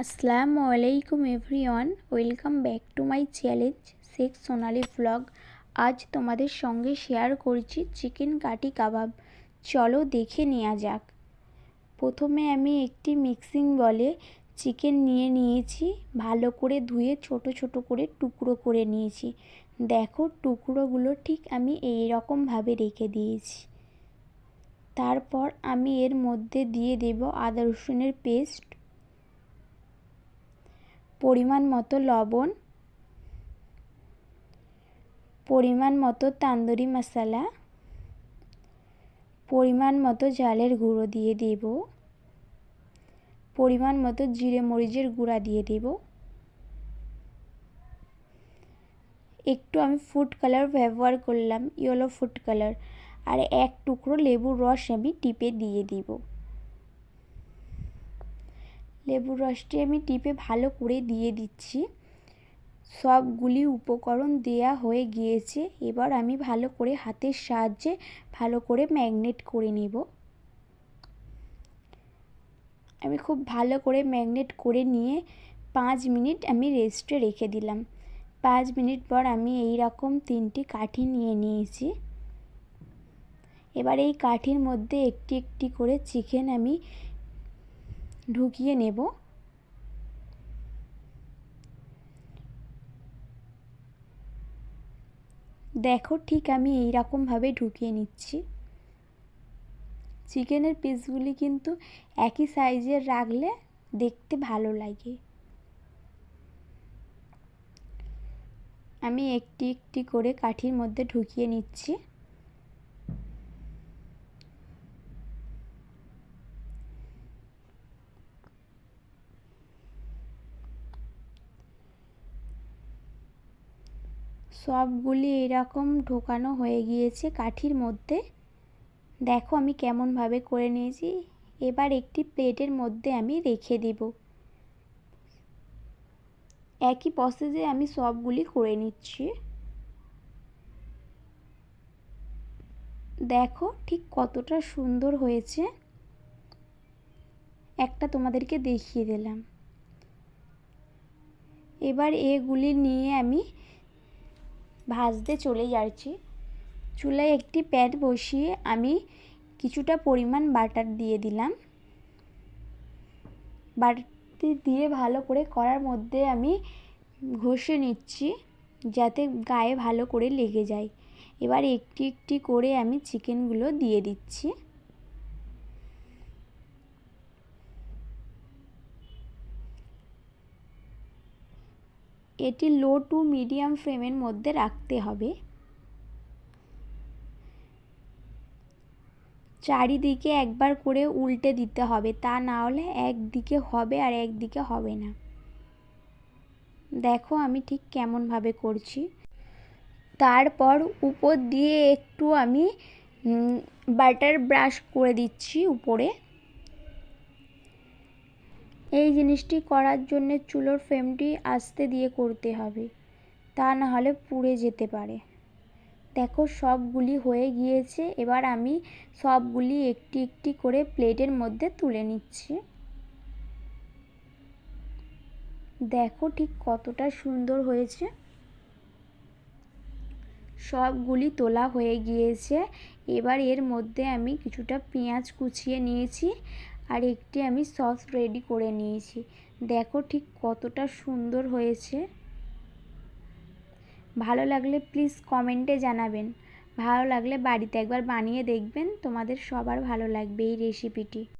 আসসালামু আলাইকুম everyone, welcome back to my challenge Sheikh Sonali vlog আজ তোমাদের সঙ্গে শেয়ার করছি চিকেন কাটি কাবাব। চলো দেখে নেওয়া যাক। প্রথমে আমি একটি মিক্সিং বলে চিকেন নিয়ে নিয়েছি, ভালো করে ধুয়ে ছোট ছোট করে টুকরো করে নিয়েছি। দেখো টুকরোগুলো ঠিক আমি এই রকমভাবে রেখে দিয়েছি। তারপর আমি এর মধ্যে দিয়ে দেব আদা রসুনের পেস্ট পরিমাণ মতো লবণ, পরিমাণ মতো তান্দুরি মশলা, পরিমাণ মতো জালের গুঁড়ো দিয়ে দেব, পরিমাণ মতো জিরে মরিচের গুঁড়া দিয়ে দেব। একটু আমি ফুড কালার ব্যবহার করলাম ইয়েলো ফুড কালার আর এক টুকরো লেবুর রস আমি টিপে দিয়ে দিব। লেবুর রসটি আমি টিপে ভালো করে দিয়ে দিচ্ছি। সবগুলি উপকরণ দেয়া হয়ে গিয়েছে। এবার আমি ভালো করে হাতের সাহায্যে ভালো করে ম্যাগনেট করে নেব। আমি খুব ভালো করে ম্যাগনেট করে নিয়ে পাঁচ মিনিট আমি রেস্টে রেখে দিলাম। পাঁচ মিনিট পর আমি এই রকম তিনটি কাঠি নিয়ে নিয়েছি। এবার এই কাঠির মধ্যে একটি একটি করে চিকেন আমি ঢুকিয়ে নেব। দেখো ঠিক আমি এই রকমভাবে ঢুকিয়ে নিচ্ছি। চিকেনের পিসগুলি কিন্তু একই সাইজের রাখলে দেখতে ভালো লাগে। আমি একটি একটি করে কাঠির মধ্যে ঢুকিয়ে নিচ্ছি। সবগুলি এরকম ঢোকানো হয়ে গিয়েছে কাঠির মধ্যে। দেখো আমি কেমনভাবে করে নিয়েছি। এবার একটি প্লেটের মধ্যে আমি রেখে দেব। একই প্রসেসে আমি সবগুলি করে নিচ্ছি। দেখো ঠিক কতটা সুন্দর হয়েছে। একটা তোমাদেরকে দেখিয়ে দিলাম। এবার এগুলি নিয়ে আমি ভাজতে চলে যাচ্ছি। চুলায় একটি প্যান বসিয়ে আমি কিছুটা পরিমাণ বাটার দিয়ে দিলাম। বাটারটি দিয়ে ভালো করে করার মধ্যে আমি ঘষে নিচ্ছি যাতে গায়ে ভালো করে লেগে যায়। এবার একটি একটি করে আমি চিকেনগুলো দিয়ে দিচ্ছি। এটি লো টু মিডিয়াম ফ্লেমের মধ্যে রাখতে হবে। চারিদিকে একবার করে উল্টে দিতে হবে, তা না হলে একদিকে হবে আর একদিকে হবে না। দেখো আমি ঠিক কেমনভাবে করছি। তারপর উপর দিয়ে একটু আমি বাটার ব্রাশ করে দিচ্ছি উপরে। এই জিনিসটি করার জন্যে চুলোর ফ্লেমটি আস্তে দিয়ে করতে হবে। তা না হলে পুড়ে যেতে পারে। দেখো, সবগুলি হয়ে গিয়েছে। এবার আমি সবগুলি একটি একটি করে প্লেটের মধ্যে তুলে নিচ্ছি। দেখো ঠিক কতটা সুন্দর হয়েছে। সবগুলি তোলা হয়ে গিয়েছে। এবার এর মধ্যে আমি কিছুটা পেঁয়াজ কুচিয়ে নিয়েছি। আর একটি আমি সস রেডি করে নিয়েছি। দেখো ঠিক কতটা সুন্দর হয়েছে। ভালো লাগলে প্লিজ কমেন্টে জানাবেন। ভালো লাগলে বাড়িতে একবার বানিয়ে দেখবেন। তোমাদের সবার ভালো লাগবে এই রেসিপিটি